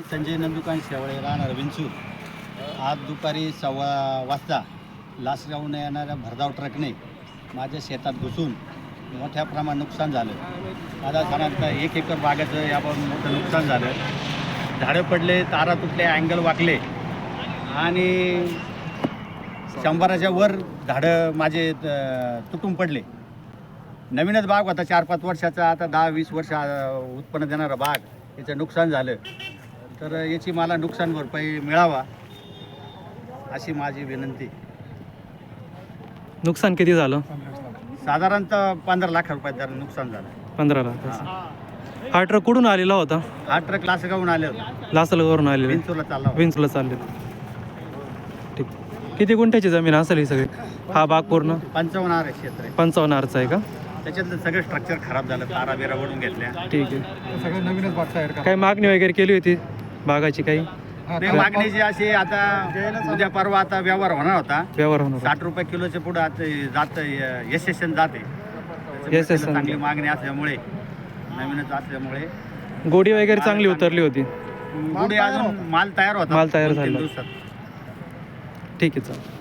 संजय नंदुकान शेवळे राहणार विंचूर. आज दुपारी सव्वा वाजता लासगावने येणाऱ्या भरधाव ट्रकने माझ्या शेतात घुसून मोठ्या प्रमाणात नुकसान झालं. माझा साधारणतः एक एकर बागाचं याबाबत मोठं नुकसान झालं. झाडं पडले तारा तुटले अँगल वाकले. आणि शंभराच्या वर झाडं माझे तुटून पडले. नवीनच बाग होता चार पाच वर्षाचा आता दहा वीस वर्ष उत्पन्न देणारा बाग. याचं नुकसान झालं. तर याची मला नुकसान भरपाई मिळावा अशी माझी विनंती. नुकसान किती झालं? साधारणतः पंधरा लाख रुपयाचं नुकसान झालं. पंधरा लाख. हा. ट्रक कुठून आलेला होता? हा ट्रक लासगावून आले होते. लासलगावरून आलेला. विंचूरला चालला होता. विंचला चालले. ठीक. किती गुंठ्याची जमीन असेल ही सगळी? हा बाग पूर्ण? पंचावन्न आर क्षेत्र. आहे पंचावन्न आरचा आहे का? त्याच्यातलं सगळं स्ट्रक्चर खराब झालं. तारा बिरा ओढून घेतल्या. ठीक आहे. सगळं नवीनच बाग तयार करा काही मागणी वगैरे केली होती? बागाची काही? नाही, मागणीची अशी आता उद्या परवा आता व्यवहार होणार होता. व्यवहार होणार साठ रुपये किलोच्या पुढे आता जात यशस्यन जाते. त्याला चांगली मागणी असल्यामुळे नवीनच असल्यामुळे. गोडी वगैरे चांगली उतरली होती. पुढे अजून माल तयार होता. माल तयार झाला. ठीक आहे चालेल.